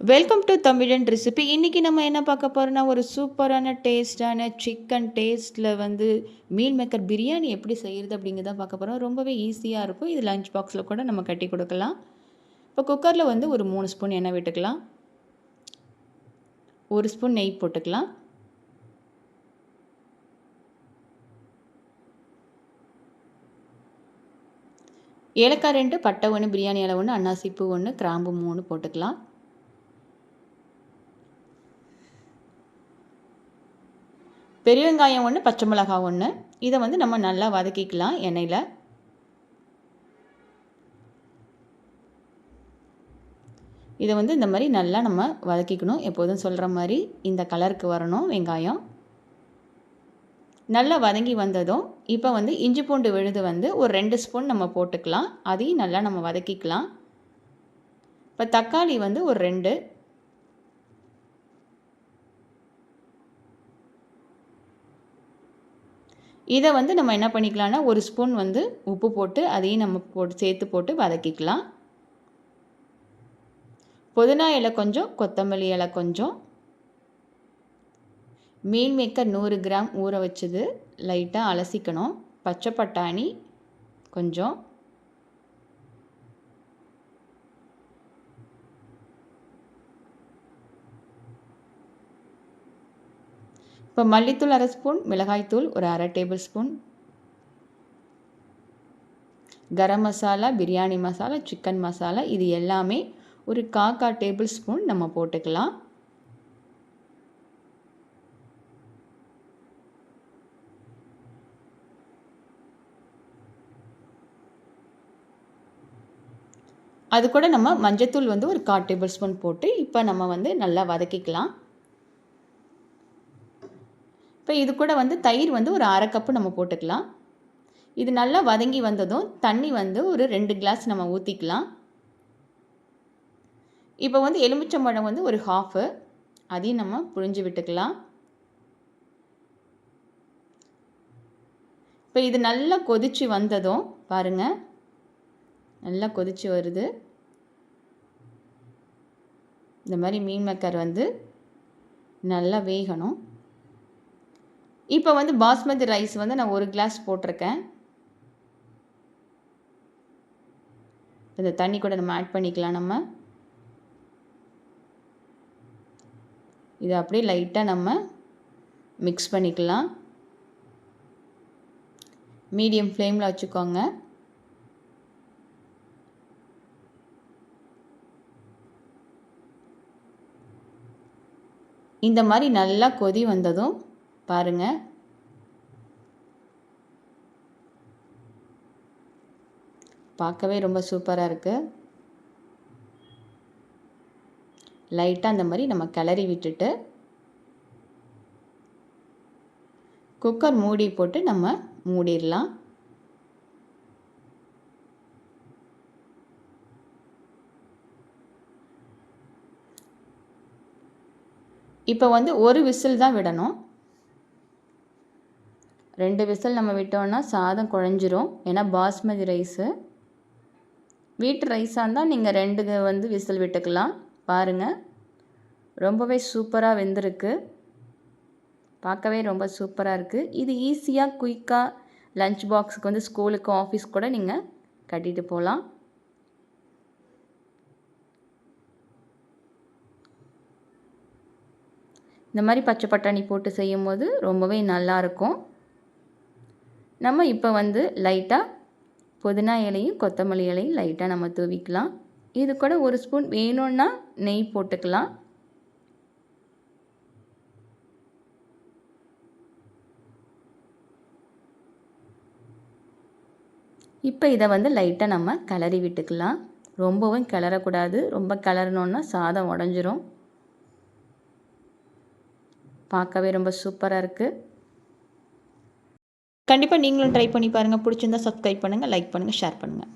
Welcome to தமிழன் recipe இன்றைக்கி நம்ம என்ன பார்க்க போகிறோன்னா ஒரு சூப்பரான டேஸ்டான சிக்கன் டேஸ்ட்டில் வந்து மீல் மேக்கர் பிரியாணி எப்படி செய்கிறது அப்படிங்கிறத பார்க்க போகிறோம் ரொம்பவே ஈஸியாக இருக்கும். இது லஞ்ச் பாக்ஸில் கூட நம்ம கட்டி கொடுக்கலாம். இப்போ குக்கரில் வந்து ஒரு மூணு ஸ்பூன் எண்ணெய் விட்டுக்கலாம். ஒரு ஸ்பூன் நெய் போட்டுக்கலாம். ஏலக்காய் ரெண்டு பட்டை ஒன்று பிரியாணி இலை ஒன்று அன்னாசிப்பூ ஒன்று கிராம்பு மூணு போட்டுக்கலாம். பெரிய வெங்காயம் ஒன்று பச்சை மிளகாய் ஒன்று இதை வந்து நம்ம நல்லா வதக்கிக்கலாம் எண்ணெயில். இதை வந்து இந்த மாதிரி நல்லா நம்ம வதக்கிக்கணும். எப்போதும் சொல்கிற மாதிரி இந்த கலருக்கு வரணும் வெங்காயம். நல்லா வதங்கி வந்ததும் இப்போ வந்து இஞ்சி பூண்டு விழுது வந்து ஒரு ரெண்டு ஸ்பூன் நம்ம போட்டுக்கலாம். அதையும் நல்லா நம்ம வதக்கிக்கலாம். இப்போ தக்காளி வந்து ஒரு ரெண்டு இதை வந்து நம்ம என்ன பண்ணிக்கலாம்னா ஒரு ஸ்பூன் வந்து உப்பு போட்டு அதையும் நம்ம போட்டு சேர்த்து போட்டு வதக்கிக்கலாம். புதினா இலை கொஞ்சம் கொத்தமல்லி இலை கொஞ்சம். மீன் மேக்கர் நூறு கிராம் ஊற வச்சது. லைட்டாக அலசிக்கணும். பச்சை பட்டாணி கொஞ்சம். இப்போ மல்லித்தூள் அரை ஸ்பூன் மிளகாய்த்தூள் ஒரு அரை table spoon. Garam masala biryani masala chicken masala இது எல்லாமே ஒரு காக்கா டேபிள் ஸ்பூன் நம்ம போட்டுக்கலாம். அது கூட நம்ம மஞ்சத்தூள் வந்து ஒரு கால் டேபிள் ஸ்பூன் போட்டு இப்போ நம்ம வந்து நல்லா வதக்கிக்கலாம். இப்போ இது கூட வந்து தயிர் வந்து ஒரு அரை கப்பு நம்ம போட்டுக்கலாம். இது நல்லா வதங்கி வந்ததும் தண்ணி வந்து ஒரு ரெண்டு கிளாஸ் நம்ம ஊற்றிக்கலாம் இப்போ வந்து எலுமிச்சம்பழம் வந்து ஒரு ஹாஃபு அதையும் நம்ம புழிஞ்சு விட்டுக்கலாம். இப்போ இது நல்லா கொதித்து வந்ததும் பாருங்கள் நல்லா கொதித்து வருது. இந்த மாதிரி மீன் மக்கர் வந்து நல்லா வேகணும். இப்போ வந்து பாஸ்மதி ரைஸ் வந்து நான் ஒரு கிளாஸ் போட்டிருக்கேன். இந்த தண்ணி கூட நம்ம ஆட் பண்ணிக்கலாம் நம்ம. இதை அப்படியே லைட்டாக நம்ம மிக்ஸ் பண்ணிக்கலாம். மீடியம் ஃப்ளேமில் வச்சுக்கோங்க. இந்த மாதிரி நல்லா கொதி வந்ததும் பாருங்கள் பார்க்கவே ரொம்ப சூப்பராக இருக்குது லைட்டாக அந்த மாதிரி நம்ம கிளறி விட்டுட்டு குக்கர் மூடி போட்டு நம்ம மூடிடலாம். இப்போ வந்து ஒரு விசில் தான் விடணும். ரெண்டு விசில் நம்ம விட்டோன்னா சாதம் குழஞ்சிரும். ஏன்னா பாஸ்மதி ரைஸு. வீட்டு ரைஸாக இருந்தால் நீங்கள் ரெண்டு வந்து விசில் விட்டுக்கலாம். பாருங்கள் ரொம்பவே சூப்பராக வெந்திருக்கு. பார்க்கவே ரொம்ப சூப்பராக இருக்குது இது ஈஸியாக குயிக்காக லஞ்ச் பாக்ஸுக்கு வந்து ஸ்கூலுக்கு ஆஃபீஸ் கூட நீங்கள் கட்டிட்டு போகலாம் இந்த மாதிரி பச்சை பட்டாணி போட்டு செய்யும் போது ரொம்பவே நல்லாயிருக்கும் நம்ம இப்போ வந்து லைட்டாக புதினா இலையும் கொத்தமல்லி இலையும் லைட்டாக நம்ம தூவிக்கலாம். இது கூட ஒரு ஸ்பூன் வேணும்னா நெய் போட்டுக்கலாம். இப்போ இதை வந்து லைட்டாக நம்ம கிளறி விட்டுக்கலாம். ரொம்பவும் கிளறக்கூடாது. ரொம்ப கிளறணுன்னா சாதம் உடஞ்சிரும். பார்க்கவே ரொம்ப சூப்பராக இருக்குது கண்டிப்பாக நீங்களும் ட்ரை பண்ணி பாருங்கள் பிடிச்சிருந்தா சப்ஸ்கிரைப் பண்ணுங்கள் லைக் பண்ணுங்கள் ஷேர் பண்ணுங்கள்